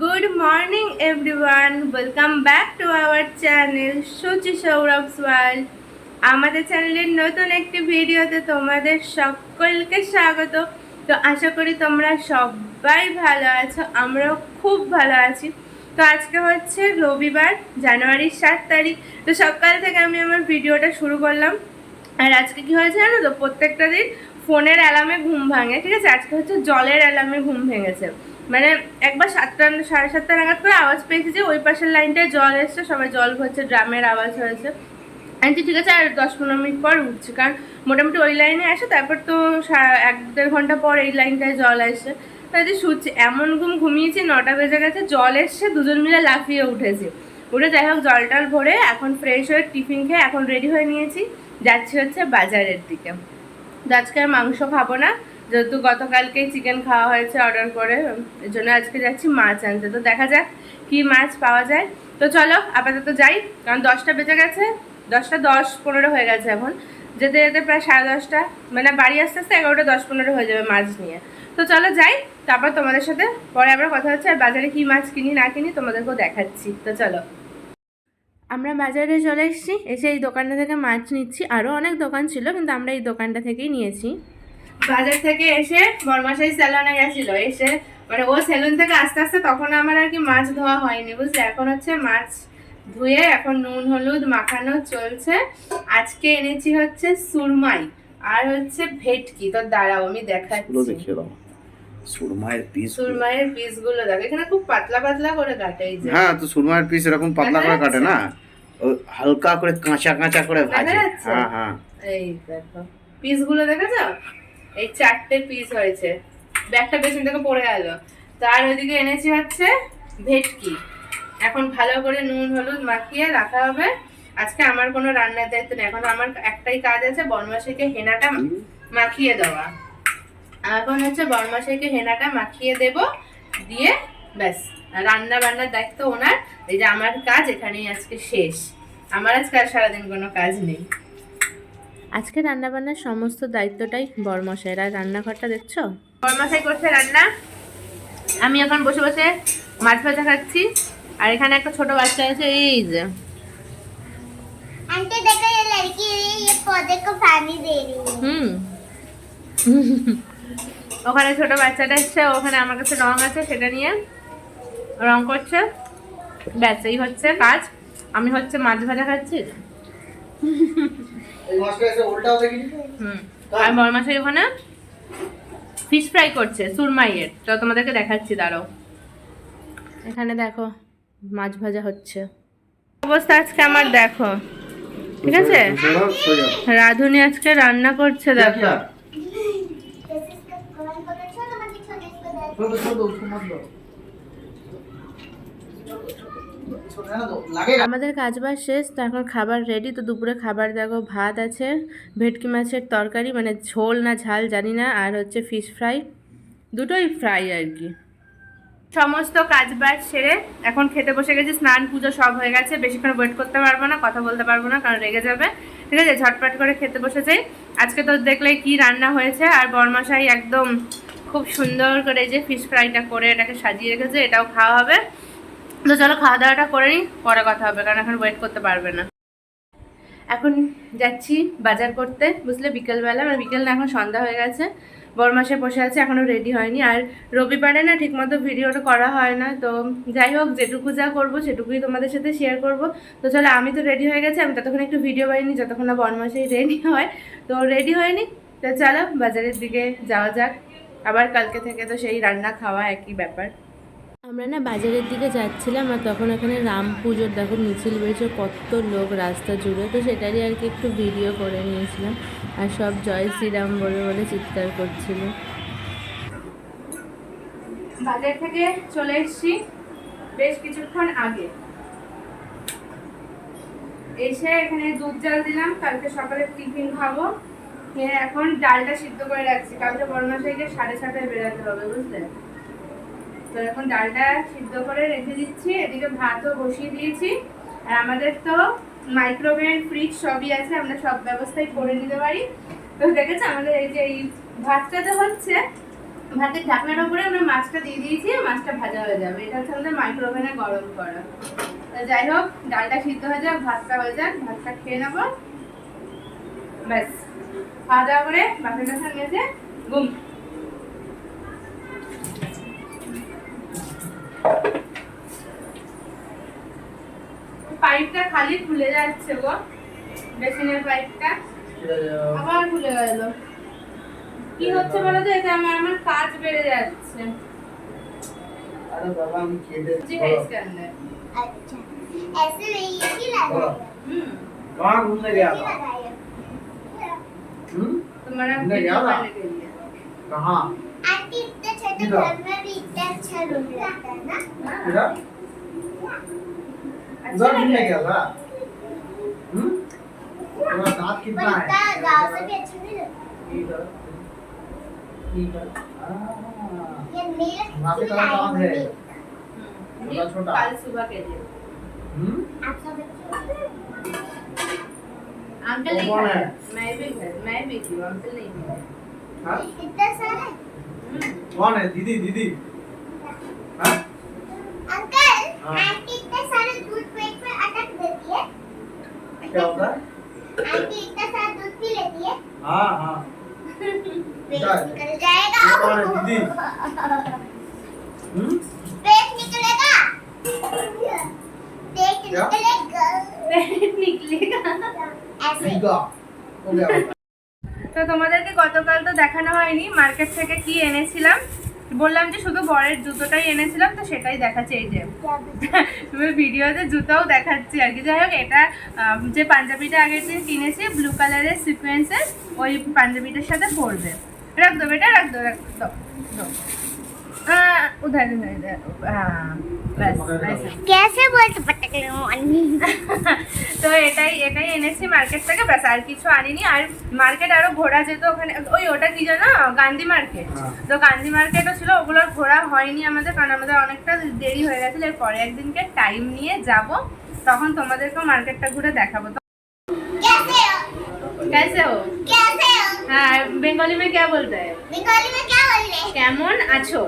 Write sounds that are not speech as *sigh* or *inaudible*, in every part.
Good morning everyone welcome back to our channel Suchi Sourav's world আমাদের চ্যানেলের নতুন একটি ভিডিওতে তোমাদের সকলকে স্বাগত। তো আশা করি তোমরা সবাই ভালো আছো, আমরাও খুব ভালো আছি। তো আজকে হচ্ছে রবিবার, জানুয়ারির সাত তারিখ। তো সকাল থেকে আমি আমার ভিডিওটা শুরু করলাম। আর আজকে কি হয়েছে জানো তো? প্রত্যেকটা দিন ফোনের অ্যালার্মে ঘুম ভাঙে, ঠিক আছে? আজকে হচ্ছে জলের অ্যালার্মে ঘুম ভেঙেছে। মানে একবার সাতটা, সাড়ে সাতটা নাগাদ করে আওয়াজ পেয়েছি যে ওই পাশের লাইনটায় জল এসছে, সবাই জল ভরছে, ড্রামের আওয়াজ হয়েছে। আমি ঠিক আছে, আর দশ পনেরো মিনিট পর উঠছি। কারণ মোটামুটি ওই লাইনে আসে তারপর তো এক, দেড় ঘণ্টা পর এই লাইনটায় জল আসে তাই শুচ্ছি। এমন ঘুম ঘুমিয়েছি, নটা বেজে গেছে, জল এসছে, দুজন মিলে লাফিয়ে উঠেছি। উঠে যাই হোক, জল টল ভরে এখন ফ্রেশ হয়ে টিফিন খেয়ে এখন রেডি হয়ে নিয়েছি। যাচ্ছি হচ্ছে বাজারের দিকে। আজকে আর মাংস খাব না। যেহেতু গতকালকেই চিকেন খাওয়া হয়েছে অর্ডার করে, এর জন্য আজকে যাচ্ছি মাছ আনতে। তো দেখা যাক কি মাছ পাওয়া যায়। তো চলো, আপাতত যাই, কারণ দশটা বেজে গেছে, দশটা দশ পনেরো হয়ে গেছে এখন। যেতে যেতে প্রায় সাড়ে দশটা মানে বাড়ি আসতে আসতে এগারোটা দশ পনেরো হয়ে যাবে মাছ নিয়ে। তো চলো যাই, তারপর তোমাদের সাথে পরে আবার কথা হচ্ছে, আর বাজারে কি মাছ কিনি না কিনি তোমাদেরকেও দেখাচ্ছি। তো চলো। আমরা বাজারে চলে এসেছি, এসে এই দোকানটা থেকে মাছ নিচ্ছি। আরও অনেক দোকান ছিল, কিন্তু আমরা এই দোকানটা থেকেই নিয়েছি। বাজার থেকে এসে বরমাসাই স্যালনে গেছিল। এসে মানে ও সেলুন থেকে আস্তে আস্তে তখন আমার আর কি মাছ ধোয়া হয়নি বুঝলে? এখন হচ্ছে মাছ ধুয়ে এখন নুন হলুদ মাখানো চলছে। আজকে এনেছি হচ্ছে সুরমাই আর হচ্ছে ভেটকি। তো দাঁড়াও আমি দেখাচ্ছি। সুরমায়ের পিস সুরমাইয়ের পিসগুলো। দেখো এখানে খুব পাতলা পাতলা করে কাটে এই যে। হ্যাঁ তো সুরমায়ের পিস এরকম পাতলা করে কাটে না? ও হালকা করে কাঁচা কাঁচা করে ভাজে। হ্যাঁ হ্যাঁ। এই দেখো পিসগুলো দেখেছ? এই চারটে পিস হয়েছে। ব্যাগটা পেছন থেকে পড়ে গেল। তার ওইদিকে এনেছি হচ্ছে ভেটকি। এখন ভালো করে নুন, হলুদ মাখিয়ে রাখা হবে। আজকে আমার কোনো রান্নার দায়িত্ব নেই। এখন আমার একটাই কাজ আছে বনমাসিকে হেনাটা মাখিয়ে দেওয়া। এখন হচ্ছে বনমাসিকে হেনাটা মাখিয়ে দেব। দিয়ে ব্যাস। রান্না বান্নার দায়িত্ব ওনার। এই যে আমার কাজ এখানেই আজকে শেষ। আমার আজকে আর সারাদিন কোনো কাজ নেই। আজকে রান্না বান্নার সমস্ত দায়িত্বটাই বরমশাই আর রান্নাঘরটা দেখছ? বরমশাই করছে রান্না। আমি এখন বসে বসে মাছ ভাজা খাচ্ছি। আর এখানে একটা ছোট বাচ্চা আছে এই যে। হুম। ওখানে ছোট বাচ্চাটা এসছে ওখানে আমার কাছে রং আছে সেটা নিয়ে রং করছে। ব্যাস এই হচ্ছে কাজ। আমি হচ্ছে মাছ ভাজা খাচ্ছি। হুম। আর বরমাসাই ওখানে ফিশ ফ্রাই করছে সুরমাইয়ের। তো তোমাদেরকে দেখাচ্ছি দাঁড়াও। এখানে দেখো মাছ ভাজা হচ্ছে। অবস্থা আজকে আমার দেখো। ঠিক আছে? রাধুনি আজকে রান্না করছে দেখো। जैसे আমাদের কাজ বাজ শেষ, তো এখন খাবার রেডি তো দুপুরে খাবার দেখো, ভাত আছে, ভেটকি মাছের তরকারি মানে ঝোল না ঝাল, জানি না, আর হচ্ছে ফিশ ফ্রাই দুটোই ফ্রাই আর কি। সমস্ত কাজ বাজ সেরে এখন খেতে বসে গেছি, স্নান পুজো সব হয়ে গেছে, বেশিক্ষণ ওয়েট করতে পারব না, কথা বলতে পারব না, কারণ রেগে যাবে। ঠিক আছে, ঝটপট করে খেতে বসে যাই আজকে তো দেখলে কি রান্না হয়েছে, আর বরমাশাই একদম খুব সুন্দর করে যে ফিশ ফ্রাইটা করে এটাকে সাজিয়ে রেখেছে, এটাও খাওয়া হবে। তো চলো খাওয়া দাওয়াটা করে নিই, পরে কথা হবে, কারণ এখন ওয়েট করতে পারবে না। এখন যাচ্ছি বাজার করতে, বুঝলে বিকেলবেলা মানে বিকেল না, এখন সন্ধ্যা হয়ে গেছে, বরমাসে বসে আছে এখনও রেডি হয়নি, আর রবিবারে না ঠিকমতো ভিডিওটা করা হয় না, তো যাই হোক, যেটুকু যা করব, সেটুকুই তোমাদের সাথে শেয়ার করব। তো চলো, আমি তো রেডি হয়ে গেছি, আমি ততক্ষণ একটু ভিডিও বানিনি যতক্ষণ না বরমাসেই রেডি হয়, তো রেডি হয়নি, তো চলো বাজারের দিকে যাওয়া যাক, আবার কালকে থেকে তো সেই রান্না খাওয়া একই ব্যাপার। আমরা না বাজারের দিকে যাচ্ছিলাম আর তখন এখানে রাম পুজোর, দেখো মিছিল বেরিয়েছে কত লোক রাস্তা জুড়ে। তো সেটারই আর কি একটু ভিডিও করে নিয়েছিলাম আর সব জয় শ্রীরাম বলে বলে চিৎকার করছিল। বাজার থেকে চলে এসেছি বেশ কিছুক্ষণ আগে। এসে এখানে দুধ জাল দিলাম, কালকে সকালে টিফিন খাব। এখন ডালটা সিদ্ধ করে রাখছি। কালকে বর্ণাশাইকে সাড়ে ছটায় বেরোতে হবে, বুঝলে? তো এখন ডালটা সিদ্ধ করে রেখে দিচ্ছি, এদিকে ভাতও বসিয়ে দিয়েছি। আর আমাদের তো মাইক্রোওয়েভ ফ্রিজ সবই আছে, আমরা সব ব্যবস্থাই করে নিতে পারি। তো দেখেছ আমাদের এই যে এই ভাতটা তো হচ্ছে, ভাতের ঢাকনার উপরে আমরা মাছটা দিয়ে দিয়েছি মাছটা ভাজা হয়ে যাবে। এটা হচ্ছে আমাদের মাইক্রো ওভেনে গরম করা। তো যাই হোক, ডালটা সিদ্ধ হয়ে যাক, ভাতটা হয়ে যাক, ভাতটা খেয়ে নেব। ব্যাস, খাওয়া দাওয়া করে বাসন টাসন গেছে ঘুম। পাইপটা খালি খুলে যাচ্ছে গো বেসিনের পাইপটা আবার খুলে গেল কি হচ্ছে বলো তো এটা আমার আমার কাজ বেড়ে যাচ্ছে আরে বাবা আমি খেতে জি হেয়ার স্ট্যান্ডার अच्छा ऐसे में ये ही लगाया হুম कहाँ घूमने गया ये था लगाया हम्म? तुम्हारा अंदर वीडियो गया था? बनाने के लिए कहाँ आंटी इतने छोटे इधर। घर में भी इतना अच्छा रूम लगता है ना इधर अच्छा उधर घूमने गया था। हम्म? तुम्हारा दांत कितना है? गाँव से भी अच्छा नहीं लगता। इधर इधर। हाँ। ये मेरे वहाँ पे तेरा दांत है? हम्म, छोटा। छोटा। कल सुबह के लिए। हम्म? आप सब अंकल नहीं है? मैं भी मैं भी थी अंकल नहीं हाँ? सारे? हम्म, कौन है? दीदी दीदी। क्या होता है आंटी इतना सारा दूध पी लेती है हाँ हाँ पेट क्या है? निकल जाएगा ये कौन है, दीदी? हम्म? पेट निकलेगा पेट क्या? निकलेगा पेट निकलेगा ऐसे ठीक है हो गया होगा। তো তোমাদেরকে গতকাল তো দেখানো হয়নি মার্কেট থেকে কি এনেছিলাম বললাম যে শুধু বরের জুতোটাই এনেছিলাম তো সেটাই দেখাচ্ছে এই যে। তুমি *laughs* ভিডিওতে জুতোও দেখাচ্ছি আর কি। যাই হোক এটা যে পাঞ্জাবিটা আগের দিন কিনেছি ব্লু কালারের সিকোয়েন্সের ওই পাঞ্জাবিটার সাথে পরবে। রাখ দেবো এটা রাখ দেবো রাখ দো আহ, উধার উধার উধার হ্যাঁ ব্যাস ऐसा। कैसे बोलते पटक मम्मी তো এটাই এটাই এনেছি মার্কেট থেকে ব্যাস আর কিছু আনিনি আর মার্কেট আরো ঘোরা যেত ওখানে ওই ওটা কি জানো গান্ধী মার্কেট হ্যাঁ। তো গান্ধী মার্কেটও ছিল ওগুলোর ঘোরা হয়নি আমাদের কারণ আমাদের অনেকটা দেরি হয়ে গেছিল এর পরে একদিনকে টাইম নিয়ে যাব তখন তোমাদেরকেও মার্কেটটা ঘুরে দেখাবো তো कैसे हो कैसे हो कैसे हो হ্যাঁ বেঙ্গলি में क्या बोलते हैं बंगाली में क्या बोल रहे हैं কেমন আছো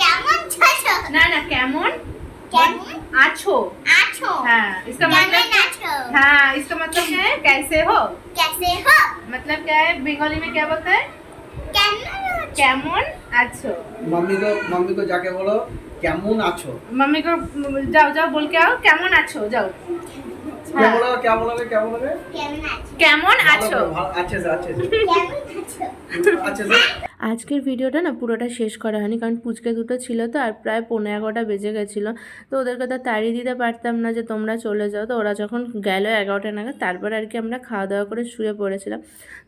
केमन छछो না না কেমন केमन আছো आछो हाँ इसका मतलब केमन आछो हाँ इसका मतलब क्या है कैसे हो कैसे हो मतलब क्या है बंगाली में क्या बोलते हैं केमन কেমন আছো मम्मी को मम्मी को जाके बोलो কেমন আছো मम्मी को जाओ जाओ बोल के आओ কেমন আছো যাও क्या बोलोगे क्या बोलोगे क्या बोलोगे केमन आछो হ্যাঁ। কেমন কেমন আছো? কেমন আছো? আচ্ছা আজকের ভিডিওটা না পুরোটা শেষ করা হয়নি কারণ পুচকে দুটো ছিল তো আর প্রায় পনেরো এগারোটা বেজে গেছিল। তো ওদেরকে তো তাড়িয়ে দিতে পারতাম না যে তোমরা চলে যাও। তো ওরা যখন গেল এগারোটা নাগাদ তারপর আর কি আমরা খাওয়া দাওয়া করে শুয়ে পড়েছিলাম।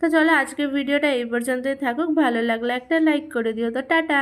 তো চলো আজকের ভিডিওটা এই পর্যন্তই থাকুক। ভালো লাগলে একটা লাইক করে দিও। তো টাটা।